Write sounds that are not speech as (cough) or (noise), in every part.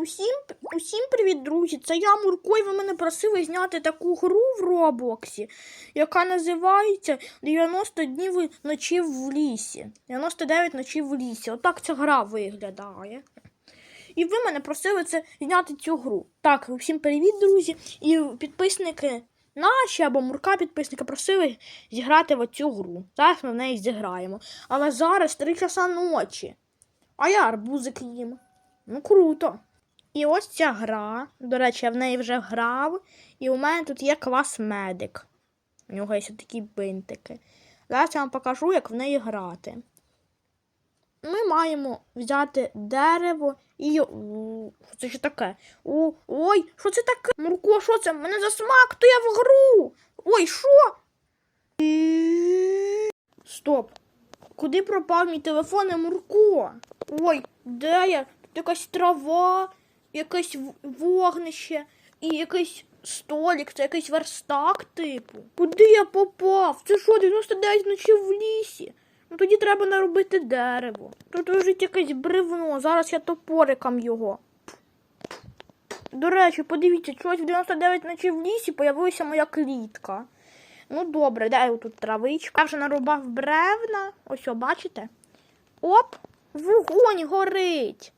Усім, усім привіт, друзі! Це я Мурко, і ви мене просили зняти таку гру в Роблоксі, яка називається 90 днів ночів в лісі. 99 ночів в лісі. Отак ця гра виглядає. І ви мене просили це зняти цю гру. Так, усім привіт, друзі! І підписники наші або Мурка підписники просили зіграти в цю гру. Зараз ми в неї зіграємо. Але зараз 3 часа ночі. А я арбузик їм. Ну, круто. І ось ця гра. До речі, я в неї вже грав. І у мене тут є клас медик. У нього є такі бинтики. Зараз я вам покажу, як в неї грати. Ми маємо взяти дерево і. Що це ще таке? У, Ой, що це таке? Мурко, що це? Мене засмактує в гру. Ой, що? Стоп. Куди пропав мій телефон і Мурко? Ой, де я? Тут якась трава, якесь вогнище і якийсь столик, це якийсь верстак, типу. Куди я попав? Це що, 99 ночів в лісі? Ну тоді треба наробити дерево. Тут лежить якесь бревно, зараз я топориком його. До речі, подивіться, чогось в 99 ночів в лісі появилася моя клітка. Ну добре, де тут травичка? Я вже нарубав бревна. Ось, о, бачите? Оп, вогонь горить.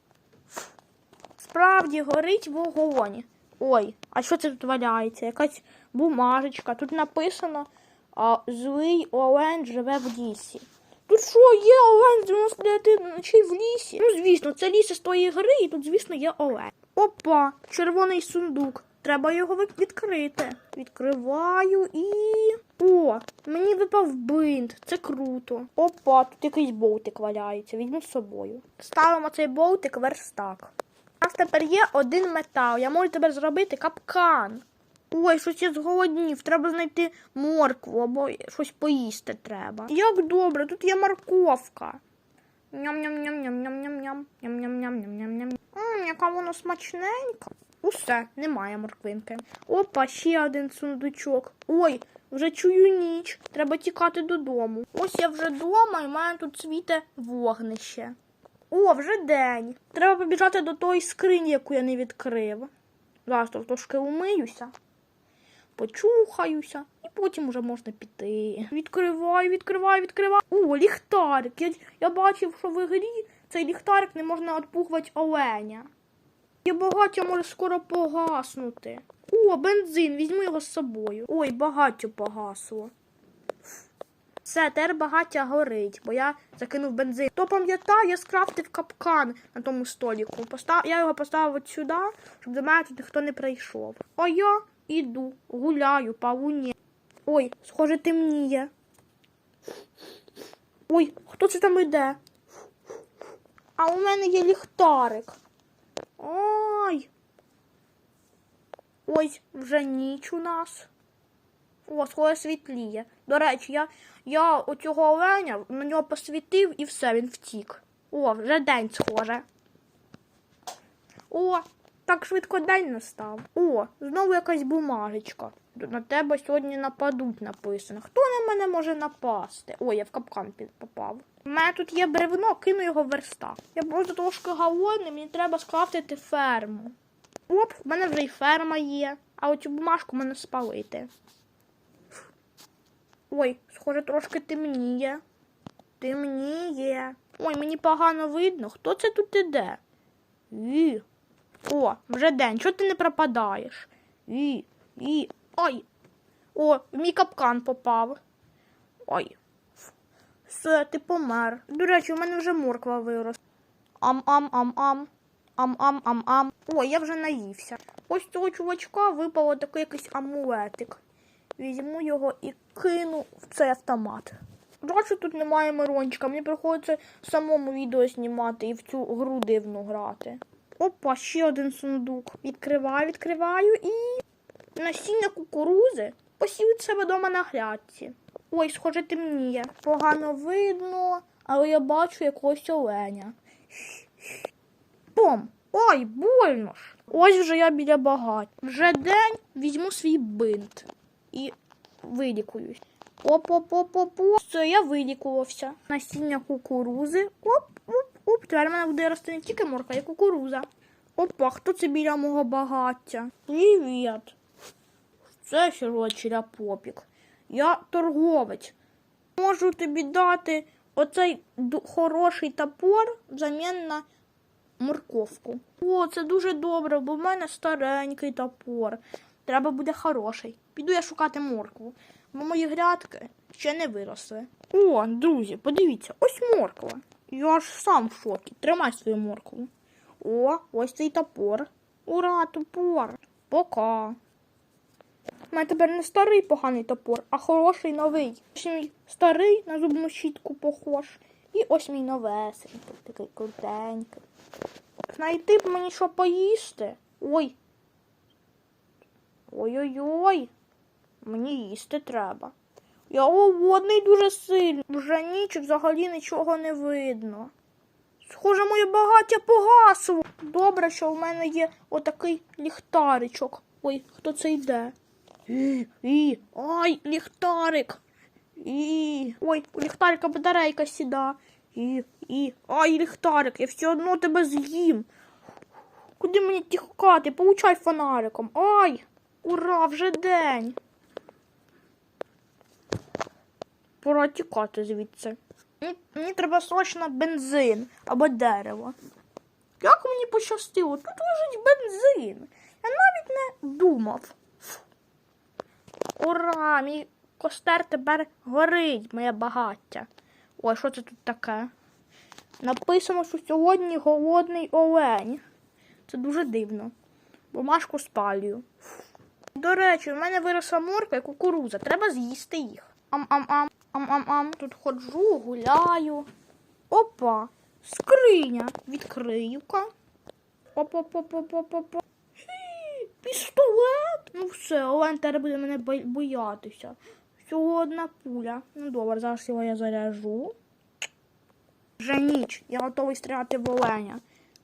Справді горить вогонь. Ой, а що це тут валяється? Якась бумажечка. Тут написано а, злий Олен живе в лісі. Тут що, є Олен з 99 ночей в лісі? Ну, звісно, це ліс із тої гри, і тут, звісно, є Олен. Опа, червоний сундук. Треба його відкрити. Відкриваю і. О, мені випав бинт. Це круто. Опа, тут якийсь болтик валяється. Візьму з собою. Ставимо цей болтик верстак. У нас тепер є один метал. Я можу тепер зробити капкан. Ой, щось я зголоднів. Треба знайти моркву або щось поїсти треба. Як добре, тут є морковка. Ням-ням-ням-ням-ням-ням-ням. Ням-ням-ням-ням-ням-ням. Яка вона смачненька. Усе, немає морквинки. Опа, ще один сундучок. Ой, вже чую ніч. Треба тікати додому. Ось я вже вдома і мене тут світе вогнище. О, вже день. Треба побіжати до тої скрині, яку я не відкрив. Зараз трошки умиюся, почухаюся, і потім вже можна піти. Відкриваю, відкриваю, відкриваю. О, ліхтарик. Я, я бачив, що в ігрі цей ліхтарик не можна відпугувати оленя. І багаття може скоро погаснути. О, бензин, візьму його з собою. Ой, багаття погасло. Все, тепер багаття горить, бо я закинув бензин. Хто пам'ятає, я скрафтив капкан на тому століку. Постав... Я його поставив от сюди, щоб до мене тут ніхто не прийшов. А я іду, гуляю по луні. Ой, схоже, темніє. Ой, хто це там іде? А у мене є ліхтарик. Ой. Ось вже ніч у нас. О, схоже світліє. До речі, я, я оцього оленя на нього посвітив і все, він втік. О, вже день схоже. О, так швидко день настав. О, знову якась бумажечка. На тебе сьогодні нападуть написано. Хто на мене може напасти? Ой, я в капкан попав. У мене тут є бревно, кину його в верстак. Я просто трошки голодний, мені треба скрафтити ферму. Оп, в мене вже й ферма є. А оцю бумажку мене спалити. Ой, схоже, трошки темніє. Темніє. Ой, мені погано видно. Хто це тут іде? І. О, вже день. Чого ти не пропадаєш? І. І. Ой. О, в мій капкан попав. Ой. Все, ти помер. До речі, у мене вже морква виросла. Ам-ам-ам-ам. Ам-ам-ам-ам. Ой, я вже наївся. Ось цього чувачка випало такий якийсь амулетик. Візьму його і кину в цей автомат. Жаль, тут немає Мирончика. Мені приходиться самому відео знімати і в цю гру дивну грати. Опа, ще один сундук. Відкриваю, відкриваю і насіння кукурузи посів себе дома на грядці. Ой, схоже, темніє. Погано видно, але я бачу якогось оленя. Бом! Ой, больно ж! Ось вже я біля багать. Вже день візьму свій бинт і вилікуюсь. Оп-оп-оп-оп-оп. Все, я вилікувався. Насіння кукурузи. Оп, оп, оп. Тепер в мене буде рости не тільки морка, й кукуруза. Опа, хто це біля мого багаття? Привіт. Це сірочеря попік. Я торговець. Можу тобі дати оцей хороший топор взамін на морковку. О, це дуже добре, бо в мене старенький топор. Треба буде хороший. Піду я шукати моркву, бо мої грядки ще не виросли. О, друзі, подивіться, ось морква. Я ж сам в шокі. Тримай свою моркву. О, ось цей топор. Ура, топор. Пока. У мене тепер не старий поганий топор, а хороший новий. Ось мій старий на зубну щітку похож. І ось мій новесенький, такий крутенький. Знайти б мені що поїсти. Ой. Ой-ой-ой. Мені їсти треба. Я голодний дуже сильно. Вже ніч взагалі нічого не видно. Схоже, моє багаття погасло. Добре, що в мене є отакий ліхтаричок. Ой, хто це йде? І, і, ай, ліхтарик. І, ой, у ліхтарика батарейка сіда. І, і, ай, ліхтарик, я все одно тебе з'їм. Куди мені тікати? Получай фонариком. Ай! Ура, вже день. Пора тікати звідси. Мені, треба срочно бензин або дерево. Як мені пощастило? Тут лежить бензин. Я навіть не думав. Ура! Мій костер тепер горить, моє багаття. Ой, що це тут таке? Написано, що сьогодні голодний олень. Це дуже дивно. Бумажку спалюю. До речі, в мене виросла морква і кукуруза. Треба з'їсти їх. Ам-ам-ам, ам-ам-ам. Тут ходжу, гуляю. Опа, скриня. Відкрию-ка. Опа-па-па-па-па-па. Пістолет. Ну все, Олен тепер буде мене боятися. Всього одна пуля. Ну добре, зараз його я заряжу. Вже ніч. Я готовий стріляти в оленя.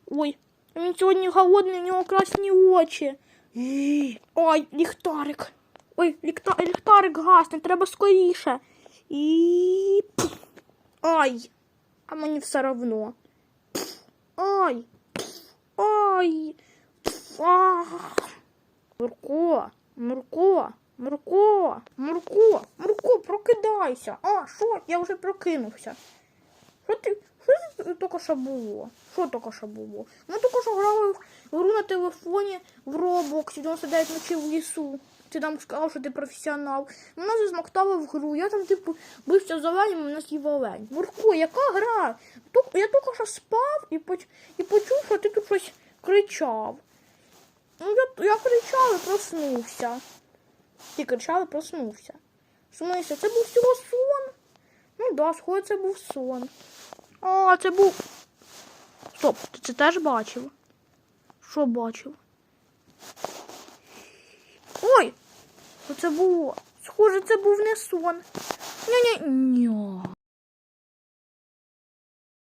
Ой, він сьогодні голодний, у нього красні очі. (gasps) Ой, ліхтарик. Ой, ліхта... ліхтарик гасне, треба скоріше. І. Ай. А мені все равно. Ай. Ах. Мурко, Мурко, Мурко, Мурко, Мурко, прокидайся. А, що? Я вже прокинувся. Що ти? Що тільки що було? Що тільки що було? Ми тільки що грали в гру на телефоні в Roblox 99 ночі в лісу. Ти там сказав, що ти професіонал. Мене засмоктали в гру. Я там, типу, бився з оленем, мене з'їв олень. Мурко, яка гра? Я тільки що спав і, поч... і почув, що ти тут щось кричав. Ну, я, я кричав і проснувся. Ти кричав і проснувся. В смысле, це був всього сон? Ну да, схоже, це був сон. А, це був. Стоп, ти це теж бачив? Що бачив? Ой! Оце це було? Схоже, це був не сон. Ня-ня. Ня.